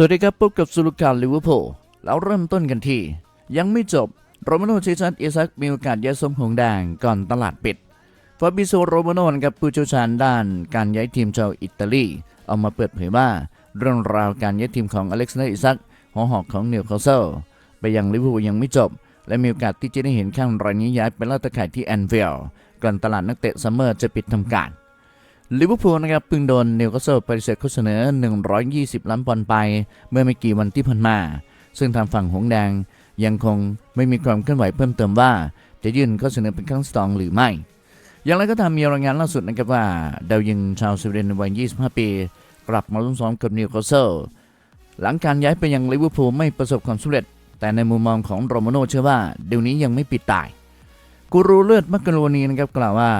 สวัสดีครับพบกับสุลุการลิเวอร์พูลแล้วเริ่มต้นกันที่ ยังไม่จบโรมาโนเชชันอิซักมีโอกาสย้ายสมหงแดงก่อนตลาดปิดฟาบิโซโรมาโนนกับผู้เชี่ยวชาญด้านการย้ายทีมชาวอิตาลีเอามาเปิดเผยว่า เรื่องราวการย้ายทีมของอเล็กซานเดอร์อิซักหัวหอกของนิวคาสเซิลไปยังลิเวอร์พูลยังไม่จบ และมีโอกาสที่จะได้เห็นข้างรายนี้ย้ายไปล่าตะข่ายที่แอนฟิลด์ก่อนตลาดนักเตะซัมเมอร์จะปิดทำการ ลิเวอร์พูลนะครับเพิ่งโดนนิวคาสเซิลปฏิเสธข้อเสนอ 120 ล้านปอนด์ไป เมื่อไม่กี่วันที่ผ่านมา ซึ่งทางฝั่งหงแดงยังคงไม่มีความเคลื่อนไหวเพิ่มเติมว่า จะยื่นข้อเสนอเป็นครั้งสองหรือไม่ อย่างไรก็ตามมีรายงานล่าสุดนะครับว่าดาวยิงชาวสวีเดนวัย 25 ปี กลับมาร่วมซ้อมกับนิวคาสเซิลหลังการย้ายไปยังลิเวอร์พูลไม่ประสบความสำเร็จ แต่ในมุมมองของโรมาโน่เชื่อว่าเดี๋ยวนี้ยังไม่ปิดตาย กูรูเลือดมักกะโรนีนะครับกล่าวว่า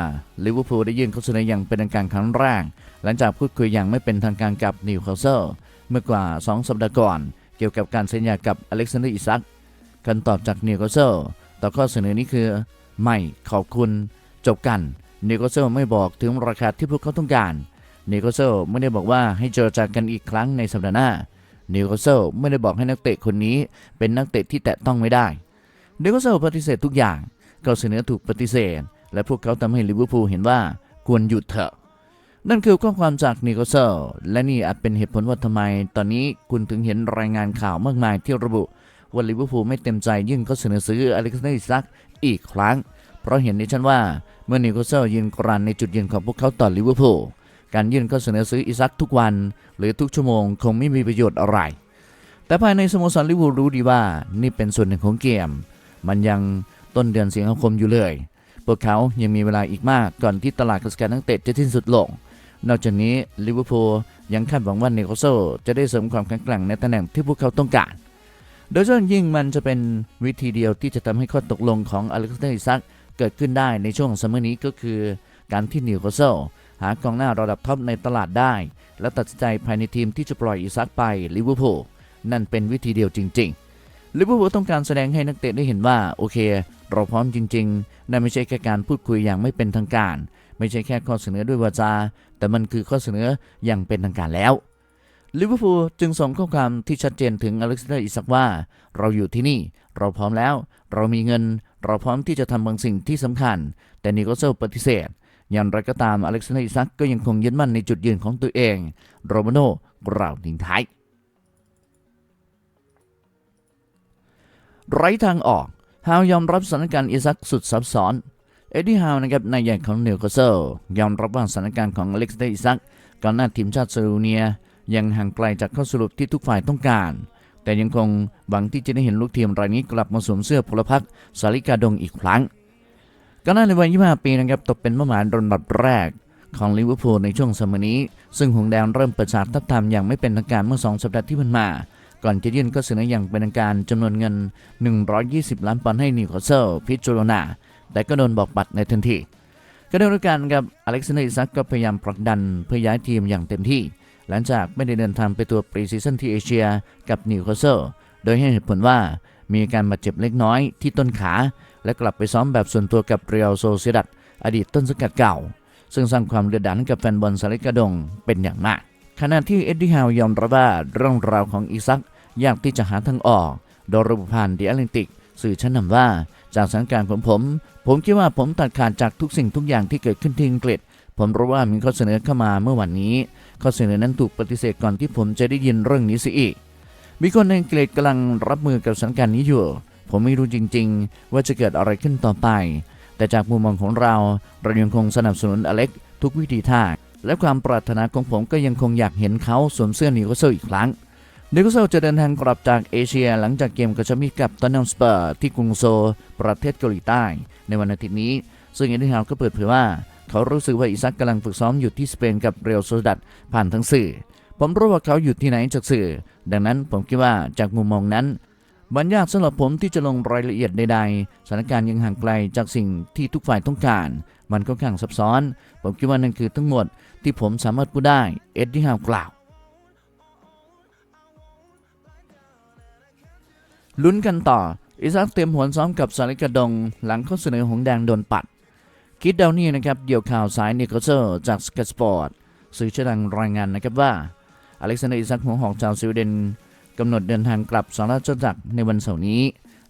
ลิเวอร์พูลได้ยื่นข้อเสนออย่างเป็นทางการครั้งแรก หลังจากพูดคุยอย่างไม่เป็นทางการกับนิวคาสเซิลเมื่อกว่า 2 สัปดาห์ก่อน เกี่ยวกับการเซ็นสัญญากับอเล็กซานเดอร์อิซักคำตอบจากนิวคาสเซิลต่อข้อเสนอนี้คือ ไม่ขอบคุณ จบกันนิวคาสเซิลไม่บอกถึงราคาที่พวกเขาต้องการนิวคาสเซิลไม่ได้บอกว่าให้เจรจากันอีกครั้งในสัปดาห์หน้านิวคาสเซิลไม่ได้บอกให้นักเตะคนนี้เป็นนักเตะที่แตะต้องไม่ได้นิวคาสเซิลปฏิเสธทุกอย่าง ข้อเสนอถูกปฏิเสธ และพวกเขาทำให้ลิเวอร์พูลเห็นว่าควรหยุดเถอะ นั่นคือข้อความจากนิโคเซลและนี่อาจเป็นเหตุผลว่าทำไม ตอนนี้คุณถึงเห็นรายงานข่าวมากมายที่ระบุว่าลิเวอร์พูลไม่เต็มใจยื่นข้อเสนอซื้ออเล็กซานเดอร์อิซักอีกครั้ง เพราะเห็นในชั้นว่าเมื่อนิโคเซลยืนกรานในจุดยืนของพวกเขาต่อลิเวอร์พูลการยื่นข้อเสนอซื้ออิซักทุกวัน หรือทุกชั่วโมงคงไม่มีประโยชน์อะไร แต่ภายในสโมสรลิเวอร์พูลรู้ดีว่านี่เป็นส่วนหนึ่งของเกม มันยัง ต้นเดือนสิงหาคมอยู่เลย พวกเขายังมีเวลาอีกมากก่อนที่ตลาดกระแสนักเตะจะสิ้นสุดลง นอกจากนี้ลิเวอร์พูลยังคาดหวังว่าเนโคลโซจะได้เสริมความแข็งแกร่งในตำแหน่งที่พวกเขาต้องการ โดยเฉพาะยิ่งมันจะเป็นวิธีเดียวที่จะทำให้ข้อตกลงของอเล็กซานเดอร์อิซักเกิดขึ้นได้ในช่วงซัมเมอร์นี้ก็คือ การที่นิวคาสเซิลหากองหน้าระดับท็อปในตลาดได้ และตัดสินใจภายในทีมที่จะปล่อยอิซักไปลิเวอร์พูลนั่นเป็นวิธีเดียวจริง ๆ ลิเวอร์พูลต้องการแสดงให้นักเตะได้เห็นว่า โอเค เราพร้อมจริงๆนั่นไม่ใช่แค่การพูดคุยอย่างไม่เป็นทางการ ไม่ใช่แค่ข้อเสนอด้วยวาจา แต่มันคือข้อเสนออย่างเป็นทางการแล้วลิเวอร์พูลจึงส่งข้อความที่ชัดเจนถึงอเล็กซานเดอร์อิซักว่า เราอยู่ที่นี่ เราพร้อมแล้ว เรามีเงิน เราพร้อมที่จะทำบางสิ่งที่สำคัญ แต่นิโคเซลปฏิเสธอย่างไรก็ตามอเล็กซานเดอร์อิซักก็ยังคงยึดมั่นในจุดยืนของตัวเองโรมาโน่กล่าวทิ้งท้าย ไร้ทางออก ฮาวยอมรับสถานการณ์อิซักสุดซับซ้อน เอ็ดดี้ฮาวนะครับนายใหญ่ของนิวคาสเซิลยอมรับว่าสถานการณ์ของอเล็กซานเดอิซักก่อนหน้าทีมชาติเซอร์เนีย ยังห่างไกลจากข้อสรุปที่ทุกฝ่ายต้องการ แต่ยังคงหวังที่จะได้เห็นลูกทีมรายนี้กลับมาสวมเสื้อพลพรรคสาลิกาดงอีกครั้งก่อนหน้าในวัย 25 ปีนะครับตกเป็นเป้าหมายรนดับแรกของลิเวอร์พูลในช่วงสมัยนี้ ซึ่งหงแดงเริ่มเปิดฉากทับทามอย่างไม่เป็นทางการเมื่อ 2 สัปดาห์ที่ผ่านมา ก่อนจะยื่นข้อเสนออย่างเป็นทางการจำนวนเงิน 120 ล้านปอนด์ให้นิวคาสเซิลพิจารณาแต่ก็โดนบอกปัดในทันทีก็เดียวกันกับอเล็กซานเดอร์อิซักก็พยายามผลักดันเพื่อย้ายทีมอย่างเต็มที่ หลังจากไม่ได้เดินทางไปตัวปรีซีซั่นที่เอเชียกับนิวคาสเซิลโดยให้เหตุผลว่ามีการบาดเจ็บเล็กน้อยที่ต้นขา และกลับไปซ้อมแบบส่วนตัวกับเรียลโซเซดัดอดีตต้นสังกัดเก่า ซึ่งสร้างความเดือดดาลให้กับแฟนบอลสาลิกาดงเป็นอย่างมาก ขณะที่เอ็ดดี้ฮาวยอมรับว่าเรื่องราวของอิซักยากที่จะหาทางออก โดยระบุผ่านเดียลินติก สื่อชั้นนำว่า จากสถานการณ์ของผม ผมคิดว่าผมตัดขาดจากทุกสิ่งทุกอย่างที่เกิดขึ้นที่อังกฤษ ผมรู้ว่ามีข้อเสนอเข้ามาเมื่อวันนี้ ข้อเสนอนั้นถูกปฏิเสธก่อนที่ผมจะได้ยินเรื่องนี้สิอีก มีคนในอังกฤษกำลังรับมือกับสถานการณ์นี้อยู่ ผมไม่รู้จริง ๆ ว่าจะเกิดอะไรขึ้นต่อไป แต่จากมุมมองของเราเรายังคงสนับสนุนอเล็กทุกวิธีทาง และความปรารถนาของผมก็ยังคงอยากเห็นเขาสวมเสื้อนิวคาสเซิลอีกครั้งนิวคาสเซิลจะเดินทางกลับจากเอเชียหลังจากเกมกระชับมิตรกับตอนนัมสเปอร์ที่กรุงโซลประเทศเกาหลีใต้ ในวันอาทิตย์นี้ ซึ่งเอ็ดดี้ฮาวก็เปิดเผยว่า เขารู้สึกว่าอิซักกำลังฝึกซ้อมอยู่ที่สเปนกับเรอัลโซดัดผ่านทั้งสื่อ ผมรู้ว่าเขาอยู่ที่ไหนจากสื่อ ดังนั้นผมคิดว่าจากมุมมองนั้น มันยากสำหรับผมที่จะลงรายละเอียดใดๆ สถานการณ์ยังห่างไกลจากสิ่งที่ทุกฝ่ายต้องการ มันก็ข้างซับซ้อน ผมคิดว่านั่นคือทั้งหมดที่ผมสามารถพูดได้ เอ็ดดี้ฮาวกล่าวลุ้นกันต่อ อิซักเตรียมหวนซ้อมกับสาริกาดง หลังข้อเสนอหงแดงโดนปัด คิดเดานี่นะครับ เดี่ยวข่าวสายนิโคเซอร์จากสก t สปอร์ตสื่อชื่อดังรายงานนะครับว่า อเล็กซานเดอร์อิซักหัวหอกชาวสวีเดน กำหนดเดินทางกลับสหราชอาณาจักรในวันเสาร์นี้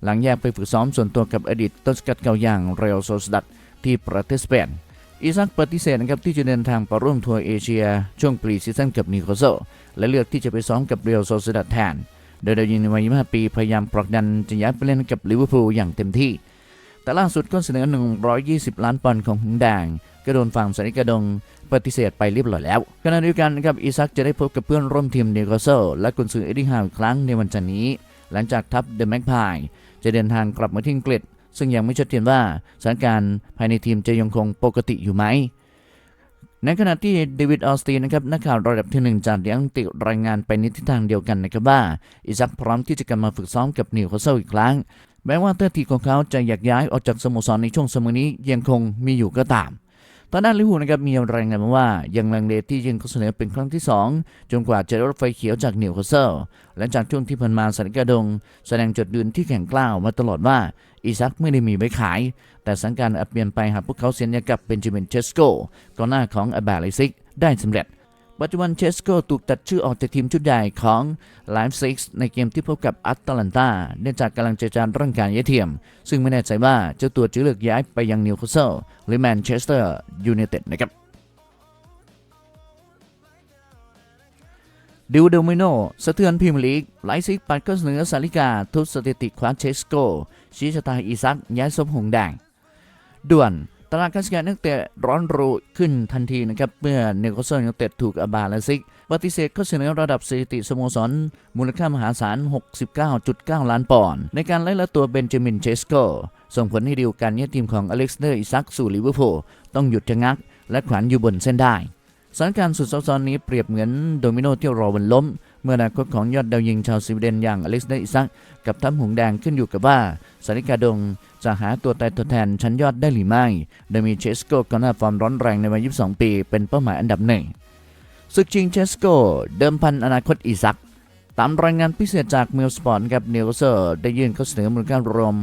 หลังแยกไปฝึกซ้อมส่วนตัวกับอดีตต้นสกัดเก่าอย่างเรอัลโซสดัดที่ประเทศสเปนอิซักปฏิเสธนะครับที่จะเดินทางไปร่วมทัวร์เอเชีย ช่วงปรีซีซั่นกับนิโคลโซและเลือกที่จะไปซ้อมกับเรอัลโซสดัดแทน โดยดาวยิงในวัย 25 ปีพยายามผลักดันจะย้ายไปเล่นกับลิเวอร์พูลอย่างเต็มที่ แต่ล่าสุดก็เสนอ 120 ล้านปอนด์ของหงแดง ก็โดนฝั่งสันนิกาดงปฏิเสธไปเรียบร้อยแล้วขณะเดียวกันนะครับอิซักจะได้พบกับเพื่อนร่วมทีมนิโคลโซและกุนซือเอ็ดดิฮาวอีกครั้งในวันจันทร์นี้ หลังจากทัพเดอะแม็กพายจะเดินทางกลับมาที่อังกฤษ ซึ่งยังไม่ชัดเจนว่าสถานการณ์ภายในทีมจะยังคงปกติอยู่ไหมในขณะที่เดวิดออสตีนนะครับนักข่าวระดับที่หนึ่งจากเดียงติรายงานไปในทิศทางเดียวกันนะครับว่าอิซักพร้อมที่จะกลับมาฝึกซ้อมกับนิวคาสเซิลอีกครั้ง แม้ว่าท่าทีของเขาจะอยากย้ายออกจากสโมสรในช่วงสมัยนี้ยังคงมีอยู่ก็ตาม ตอนนั้นลิเวอร์พูลนะครับมีรายงานมาว่า ยังลังเลที่ยื่นข้อเสนอเป็นครั้งที่ 2 จนกว่าจะได้รถไฟเขียวจากนิวคาสเซิลและจากช่วงที่ผ่านมาสันกาดง แสดงจุดยืนที่แข็งกล้าวมาตลอดว่าอิซักไม่ได้มีไว้ขาย แต่สังการอเปลี่ยนไปหากพวกเขาเซ็นยากับเบนจามินเชสโกกองหน้าของอาบาลิซิกได้สำเร็จ ปัจจุบันเชสโกถูกตัดชื่อออกจากทีมชุดใหญ่ของไลฟ์ซิกในเกมที่พบกับอัตแลนตาเนื่องจากกำลังเจรจาเรื่องการย้ายทีม ซึ่งไม่แน่ใจว่าเจ้าตัวจะเลือกย้ายไปยังนิวคาสเซิลหรือแมนเชสเตอร์ยูไนเต็ดนะครับดิวเดมิโนสะเทือนพรีเมียร์ลีกไลฟ์ซิกปัดก็เสนอสาริกา ทุบสถิติคว้าเชสโกชี้ชะตาอีซักย้ายสมหงแดงด่วน ตลาดการซื้อขายนักเตะร้อนรูขึ้นทันทีนะครับเมื่อเนิวคาสเซิลยูไนเต็ดถูกอาบาลาซิกปฏิเสธข้อเสนอระดับสถิติสโมสร มูลค่ามหาศาล 69.9 ล้านปอนด์ในการไล่ละตัวเบนจามินเชสโกส่งผลให้ดีลการย้ายทีมของอเล็กซานเดอร์อิซักสู่ลิเวอร์พูลต้องหยุดชะงัก และขวัญอยู่บนเส้นได้สถานการณ์สุดซับซ้อนนี้เปรียบเหมือนโดมิโนที่รอวันล้ม เมื่ออนาคตของยอดดาวยิงชาวสวีเดนอย่างอเล็กซานเดออิซักกับทัพหงแดงขึ้นอยู่กับว่าสาริกาดงจะหาตัวตายตัวแทนชั้นยอดได้หรือไม่ โดยมีเชสโกกอน้าฟอร์มร้อนแรงในวัย 22 ปี เป็นเป้าหมายอันดับหนึ่งศึกชิงเชสโกเดิมพันอนาคตอิซักตามรายงานพิเศษจากเมลสปอร์ตกับเนลเซอร์ได้ยื่นข้อเสนอมูลค่ารวม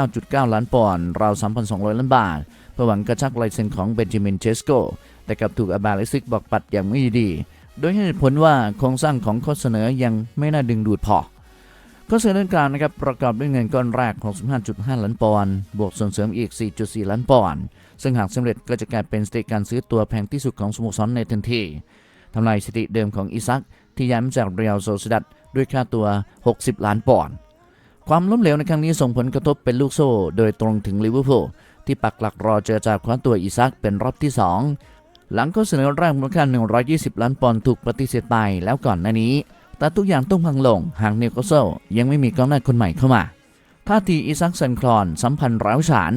69.9 ล้านปอนด์ราว 3,200 ล้านบาท เพื่อหวังกระชักลายเซ็นของเบนจามินเชสโกแต่กลับถูกอาบาลิซิกบอกปัดอย่างไม่ดี โดยให้เหตุผลว่าโครงสร้างของข้อเสนอยังไม่น่าดึงดูดพอข้อเสนอดังกล่าวนะครับประกอบด้วยเงินก้อนแรก 65.5 ล้านปอนด์บวกส่วนเสริมอีก 4.4 ล้านปอนด์ซึ่งหากสำเร็จก็จะกลายเป็นสถิติการซื้อตัวแพงที่สุดของสโมสรในทันทีทำลายสถิติเดิมของอิซักที่ย้ายมาจากเรียลโซซิดัดด้วยค่าตัว 60 ล้านปอนด์ความล้มเหลวในครั้งนี้ส่งผลกระทบเป็นลูกโซ่ โดยตรงถึงลิเวอร์พูลที่ปักหลักรอเจอจากคว้าตัวอิซักเป็นรอบที่ 2 หลังข้อเสนอแรกมูลค่า 120 ล้านปอนด์ถูกปฏิเสธไปแล้วก่อนหน้านี้ แต่ทุกอย่างต้องพังลงหากนิวคาสเซิลยังไม่มีกองหน้าคนใหม่เข้ามาท่าทีอิซักเซนคลอนสัมพันธ์ร้าวฉาน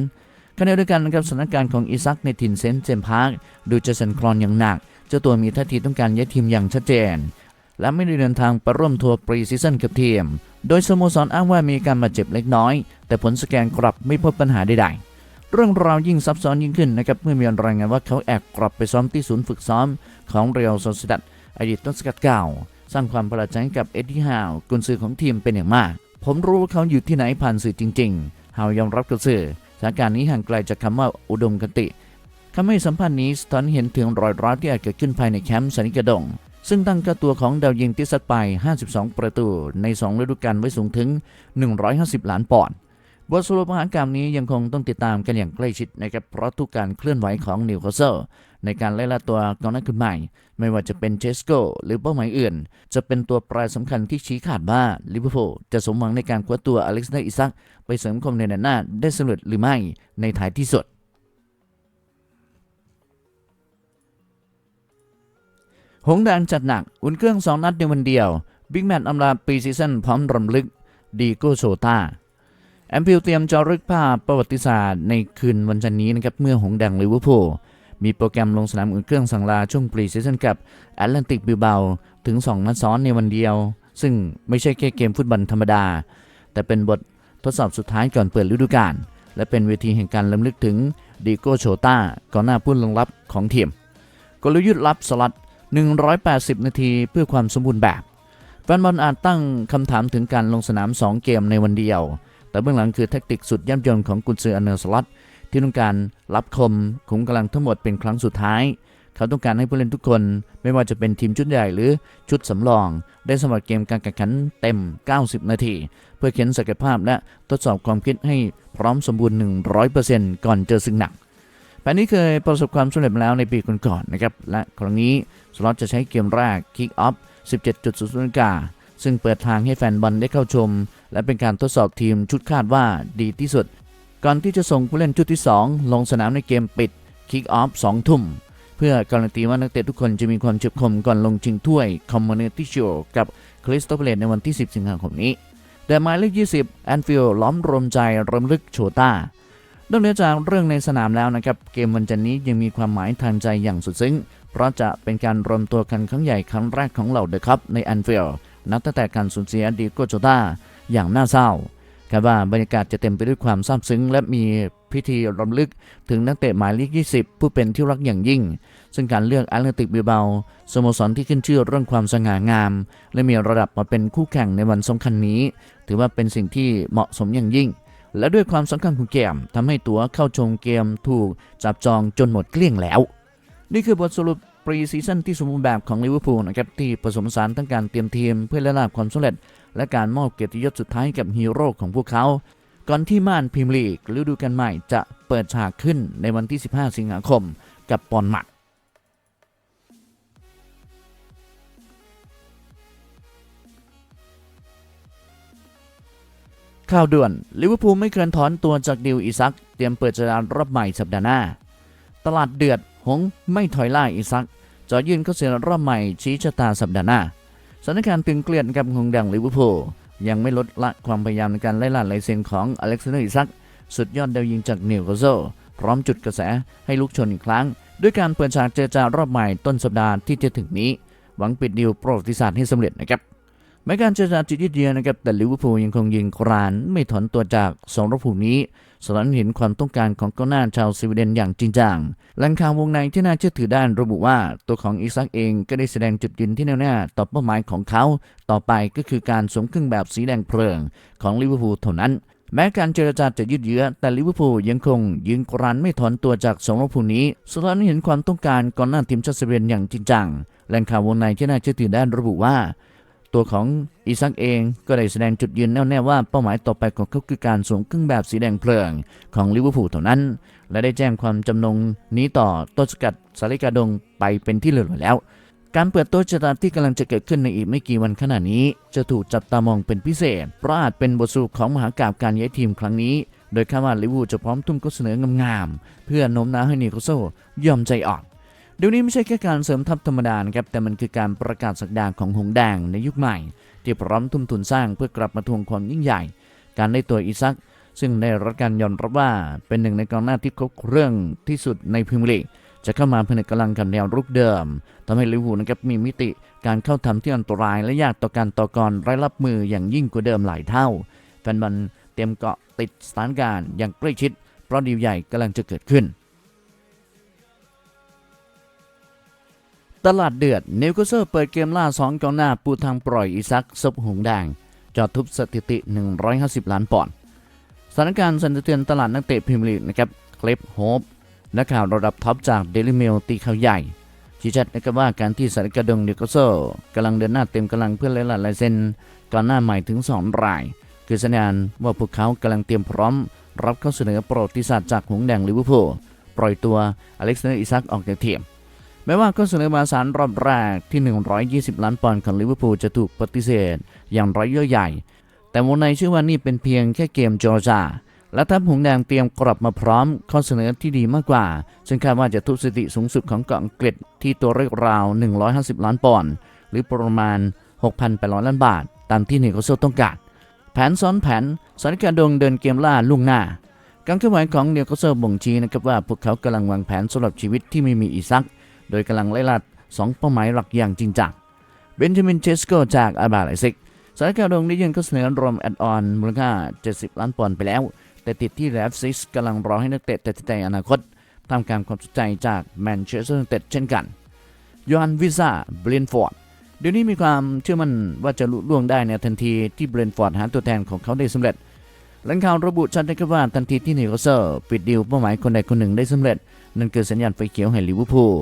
ขณะเดียวกันนะครับสถานการณ์ของอิซักในถิ่นเซนเจมพาร์คดูจะเซนคลอนอย่างหนัก เจ้าตัวมีท่าทีต้องการย้ายทีมอย่างชัดเจน และไม่ได้เดินทางไปร่วมทัวร์ปรีซีซั่นกับทีม โดยสโมสรอ้างว่ามีการบาดเจ็บเล็กน้อย แต่ผลสแกนกลับไม่พบปัญหาใดๆ เรื่องราวยิ่งซับซ้อนยิ่งขึ้นนะครับเมื่อมีรายงานว่าเขาแอบกลับไปซ้อมที่ศูนย์ฝึกซ้อมของเรียลโซซิดัดอดีตต้นสกัดเก่า สร้างความประหลาดใจกับเอ็ดดี้ฮาวกุนซือของทีมเป็นอย่างมาก ผมรู้ว่าเขาอยู่ที่ไหนผ่านสื่อจริงๆฮาวยอมรับกับสื่อสถานการณ์นี้ห่างไกลจากคำว่าอุดมคติคำให้สัมภาษณ์นี้สะท้อนเห็นถึงรอยร้าวที่อาจเกิดขึ้นภายในแคมป์สันนิกาดง ซึ่งตั้งค่าตัวของดาวยิงที่ซัดไป 52 ประตูใน 2 ฤดูกาลไว้สูงถึง 150 ล้านปอนด์ บทสรุปมหากรรมนี้ยังคงต้องติดตามกันอย่างใกล้ชิดนะครับ เพราะทุกการเคลื่อนไหวของนิวคาสเซิลในการไล่ล่าตัวกองหน้าคนใหม่ ไม่ว่าจะเป็นเชสโกหรือเป้าหมายอื่น จะเป็นตัวแปรสำคัญที่ชี้ขาดว่าลิเวอร์พูลจะสมหวังในการคว้าตัวอเล็กซานเดอร์อิซักไปเสริมคมในแดนหน้าได้สำเร็จหรือไม่ในท้ายที่สุดหงส์แดงจัดหนัก อุ่นเครื่อง 2 นัดในวันเดียว บิ๊กแมตช์อำลาปีซีซั่นพร้อมรำลึก ดีโกโชตา แอมพิลเตรียมจะรึกภาพประวัติศาสตร์ในคืนวันจันทร์นี้นะครับเมื่อหงส์แดงลิเวอร์พูลมีโปรแกรมลงสนามอุ่นเครื่องสั่งลาช่วงปรีซีซั่นกับแอตแลนติกบิลเบาถึง 2 นัดซ้อนในวันเดียว ซึ่งไม่ใช่แค่เกมฟุตบอลธรรมดา แต่เป็นบททดสอบสุดท้ายก่อนเปิดฤดูกาลและเป็นเวทีแห่งการลำลึกถึงดีโกโชตาก่อนหน้าผู้ลงรับของทีมกลยุทธ์ลับสลัด 180 นาทีเพื่อความสมบูรณ์แบบแฟนบอลอาจตั้งคำถามถึงการลงสนาม 2 เกมในวันเดียว แต่เบื้องหลังคือแทคติกสุดย่ำยนของกุนซืออันเนอร์สล็อตที่ต้องการรับคมขุมกำลังทั้งหมดเป็นครั้งสุดท้าย เขาต้องการให้ผู้เล่นทุกคน ไม่ว่าจะเป็นทีมชุดใหญ่หรือชุดสำรอง ได้สมัครเกมการแข่งขันเต็ม 90 นาที เพื่อเขียนศักยภาพและทดสอบความคิดให้พร้อมสมบูรณ์ 100%ก่อนเจอศึกหนักแผนนี้เคยประสบความสำเร็จมาแล้วในปีก่อนๆนะครับและครั้งนี้สล็อตจะใช้เกมแรก Kick Off 17.00นาฬิกาซึ่งเปิดทางให้แฟนบอลได้เข้าชม และเป็นการทดสอบทีมชุดคาดว่าดีที่สุด ก่อนที่จะส่งผู้เล่นชุดที่ 2 ลงสนามในเกมปิด Kick Off 2ทุ่ม เพื่อการันตีว่านักเตะทุกคนจะมีความเฉียบคมก่อนลงชิงถ้วย Community Shield กับคริสโตเฟเลตในวันที่ 10 สิงหาคมนี้ แต่หมายเลข 20 แอนฟิลล้อมรวมใจรำลึกโชต้านอกเหนือจากเรื่องในสนามแล้วนะครับเกมวันจันนี้ยังมีความหมายทางใจอย่างสุดซึ้ง เพราะจะเป็นการรวมตัวกันครั้งใหญ่ครั้งแรกของเหล่าเดอะคัพในแอนฟิลนับตั้งแต่การสูญเสียดีโกโจต้า อย่างน่าเศร้าคาดว่าบรรยากาศจะเต็มไปด้วยความซาบซึ้ง และมีพิธีรำลึกถึงนักเตะหมายเลข 20 ผู้เป็นที่รักอย่างยิ่ง ซึ่งการเลือกแอตเลติกบิเบาสโมสรที่ขึ้นชื่อเรื่องความสง่างาม และมีระดับมาเป็นคู่แข่งในวันสำคัญนี้ ถือว่าเป็นสิ่งที่เหมาะสมอย่างยิ่ง และด้วยความสำคัญของเกมทำให้ตั๋วเข้าชมเกมถูกจับจองจนหมดเกลี้ยงแล้ว นี่คือบทสรุปปรีซีซั่นที่สมบูรณ์แบบของลิเวอร์พูลนะครับที่ผสมผสานทั้งการเตรียมทีมเพื่อได้รับความสำเร็จ และการมอบเกียรติยศสุดท้ายกับฮีโร่ของพวกเขา ก่อนที่ม่านพรีเมียร์ลีกฤดูกาลใหม่จะเปิดฉากขึ้นในวันที่ 15 สิงหาคมกับปอนมัดข่าวด่วนลิเวอร์พูลไม่เคลื่อนถอนตัวจากดิวอิซัก เตรียมเปิดสัญญาณรอบใหม่สัปดาห์หน้า ตลาดเดือดหงไม่ถอยล่าอิซักจอยื่นเข้าเสียรอบใหม่ชี้ชะตาสัปดาห์หน้า สถานการณ์ตึงเครียดกับหงดังลิเวอร์พูลยังไม่ลดละความพยายามในการไล่ล่าลายเซ็นของอเล็กซานเดอร์อิซักสุดยอดดาวยิงจากนิวคาสเซิลพร้อมจุดกระแสให้ลุกชนอีกครั้ง ด้วยการเปิดฉากเจรจารอบใหม่ต้นสัปดาห์ที่จะถึงนี้ หวังปิดดีลประวัติศาสตร์ให้สำเร็จนะครับ แม้การเจรจาจุดยืดเยื้อนะครับแต่ลิเวอร์พูลยังคงยิงกรานไม่ถอนตัวจากสองรบผูนี้สะท้อนเห็นความต้องการของกองหน้าชาวสวีเดนอย่างจริงจังแหล่งข่าววงในที่น่าเชื่อถือด้านระบุว่าตัวของอิซักเองก็ได้แสดงจุดยืนที่แน่วแน่ต่อเป้าหมายของเขา ต่อไปก็คือการสวมเครื่องแบบสีแดงเพลิงของลิเวอร์พูลเท่านั้น แม้การเจรจาจะยืดเยื้อแต่ลิเวอร์พูลยังคงยืนกรานไม่ถอนตัวจากสองรบผูนี้สะท้อนเห็นความต้องการกองหน้าทีมชาติสวีเดนอย่างจริงจังแหล่งข่าววงในที่น่าเชื่อถือด้านระบุว่า ตัวของอิซักเองก็ได้แสดงจุดยืนแน่วแน่ว่าเป้าหมายต่อไปของเขาคือการสวมเครื่องแบบสีแดงเพลิงของลิเวอร์พูลเท่านั้น และได้แจ้งความจำนงนี้ต่อต้นสกัดสาริกาดงไปเป็นที่เรียบร้อยแล้ว การเปิดต๊ะชะตาที่กำลังจะเกิดขึ้นในอีกไม่กี่วันขณะนี้ จะถูกจับตามองเป็นพิเศษ เพราะอาจเป็นบทสรุปของมหากาบการย้ายทีมครั้งนี้ โดยคาดว่าลิเวอร์พูลจะพร้อมทุ่มข้อเสนองามๆเพื่อโน้มน้าวให้นิโคโซยอมใจอ่อน เดี๋ยวนี้ไม่ใช่แค่การเสริมทัพธรรมดานะครับแต่มันคือการประกาศสักดาของหงแดงในยุคใหม่ ที่พร้อมทุ่มทุนสร้างเพื่อกลับมาทวงความยิ่งใหญ่ การได้ตัวอิซัก ซึ่งได้รับการยอมรับว่าเป็นหนึ่งในกองหน้าที่ครบเครื่องที่สุดในพรีเมียร์ลีกจะเข้ามาผนึกกำลังกับแนวรุกเดิมทำให้ลิเวอร์พูลนะครับมีมิติการเข้าทำที่อันตรายและยากต่อการต่อกรไร้รับมืออย่างยิ่งกว่าเดิมหลายเท่าแฟนบอลเตรียมเกาะติดสถานการณ์อย่างใกล้ชิด เพราะดีลใหญ่กำลังจะเกิดขึ้น ตลาดเดือดนิวคาสเซิลเปิดเกมล่าสองกองหน้าปูทางปล่อยอิซักซบหงแดงจอดทุบสถิติ 150 ล้านปอนด์สถานการณ์สันเทือนตลาดนักเตะพรีเมียร์ลีกนะครับคลิปโฮปนักข่าวระดับท็อปจากเดลิเมลตีข่าวใหญ่ชี้ชัดนะครับว่าการที่สารกระดงนิวคาสเซิลกำลังเดินหน้าเต็มกำลังเพื่อไล่ล่าลายเซ็นก่อนหน้าใหม่ถึง 2 ราย คือสัญญาณว่าพวกเขากำลังเตรียมพร้อม รับข้าเสนอประวัติศาสตร์จากหงแดงลิเวอร์พูลปล่อยตัวอเล็กซานเดอร์อิซักออกจากทีม แม้ว่าข้อเสนอมาสารรอบแรกที่ 120 ล้านปอนด์ของลิเวอร์พูลจะถูกปฏิเสธ อย่างไร้เยื่อใหญ่ แต่วงในเชื่อว่านี่เป็นเพียงแค่เกมจอร์จาและทัพหงแดงเตรียมกลับมาพร้อมข้อเสนอที่ดีมากกว่า ซึ่งคาดว่าจะทุบสถิติสูงสุดของเกาะอังกฤษที่ตัวเลขราว 150 ล้านปอนด์หรือประมาณ 6,800 ล้านบาท ตามที่นิโคลโซต้องการ แผนซ้อนแผนสถานการดงเดินเกมล่าล่วงหน้า การเคลื่อนไหวของเนิโคลโซบ่งชี้นะครับว่าพวกเขากำลังวางแผนสำหรับชีวิตที่ไม่มีอีซัก โดยกำลังไล่ล่าสองเป้าหมายหลักอย่างจริงจัง เบนจามินเชสโกจากอาบาไลซิกสายการดงได้ยื่นข้อเสนอรวมแอดออนมูลค่า 70 ล้านปอนด์ไปแล้ว แต่ติดที่แรฟซิสกำลังรอให้นักเตะตัดสินใจอนาคตทำการความสนใจจากแมนเชสเตอร์ยูไนเต็ดเช่นกันยอนวิซ่าเบรนฟอร์ดเดี๋ยวนี้มีความเชื่อมั่นว่าจะลุล่วงได้ในทันทีที่เบรนฟอร์ดหาตัวแทนของเขาได้สำเร็จหลังข่าวระบุชัดนะครับว่าทันทีที่นิโคลเซอร์ปิดดีลเป้าหมายคนใดคนหนึ่งได้สำเร็จ นั่นคือสัญญาณไฟเขียวให้ลิเวอร์พูล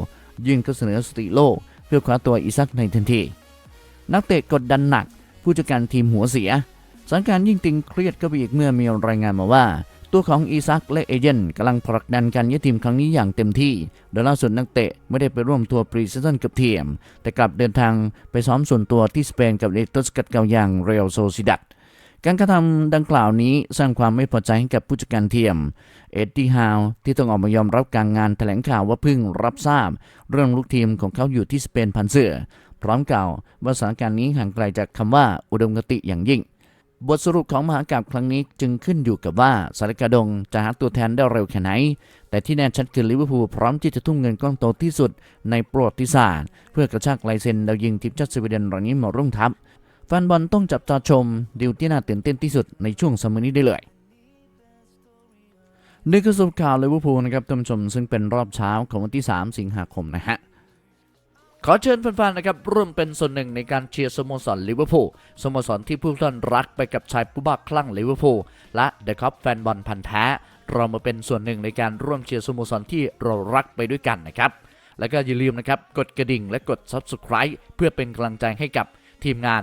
ยื่นข้อเสนอสติโลก เพื่อคว้าตัวอิซักในทันที นักเตะกดดันหนัก ผู้จัดการทีมหัวเสียสถานการณ์ยิ่งตึงเครียดก็ไปอีกเมื่อมีรายงานมาว่า ตัวของอีซักและเอเจนต์กำลังผลักดันการย้ายทีมครั้งนี้อย่างเต็มที่ โดยล่าสุดนักเตะไม่ได้ไปร่วมทัวร์ปรีซีซั่นกับทีม แต่กลับเดินทางไปซ้อมส่วนตัวที่สเปนกับเอตสกัดเกาอย่างเรอัลโซซิดัด การกระทำดังกล่าวนี้สร้างความไม่พอใจให้กับผู้จัดการทีมเอ็ดดี้ฮาวที่ต้องออกมายอมรับกางงานแถลงข่าวว่าเพิ่งรับทราบ เรื่องลูกทีมของเขาอยู่ที่สเปนพันเสือพร้อมกล่าวว่าสถานการณ์นี้ห่างไกลจากคำว่าอุดมคติอย่างยิ่ง บทสรุปของมหากาพย์ครั้งนี้จึงขึ้นอยู่กับว่าสารกาดงจะหาตัวแทนได้เร็วแค่ไหน แต่ที่แน่ชัดคือลิเวอร์พูลพร้อมที่จะทุ่มเงินก้อนโตที่สุดในประวัติศาสตร์ เพื่อกระชากลายเซ็นดาวยิงทีมชาติสวีเดนรายนี้มาร่วมทัพ แฟนบอลต้องจับตาชมดิวที่น่าตื่นเต้นที่สุดในช่วงซัมเมอร์นี้ได้เลยนี่คือสรุปข่าวลิเวอร์พูลนะครับท่านผู้ชมซึ่งเป็นรอบเช้าของวันที่ 3 สิงหาคมนะฮะขอเชิญแฟนๆนะครับร่วมเป็นส่วนหนึ่งในการเชียร์สโมสรลิเวอร์พูลสโมสรที่ผู้ท่านรักไปกับชายผู้บ้าคลั่งลิเวอร์พูลและเดอะคัพแฟนบอลพันธ์แท้ เรามาเป็นส่วนหนึ่งในการร่วมเชียร์สโมสรที่เรารักไปด้วยกันนะครับ แล้วก็อย่าลืมนะครับกดกระดิ่งและกด Subscribe เพื่อเป็นกำลังใจให้กับทีมงาน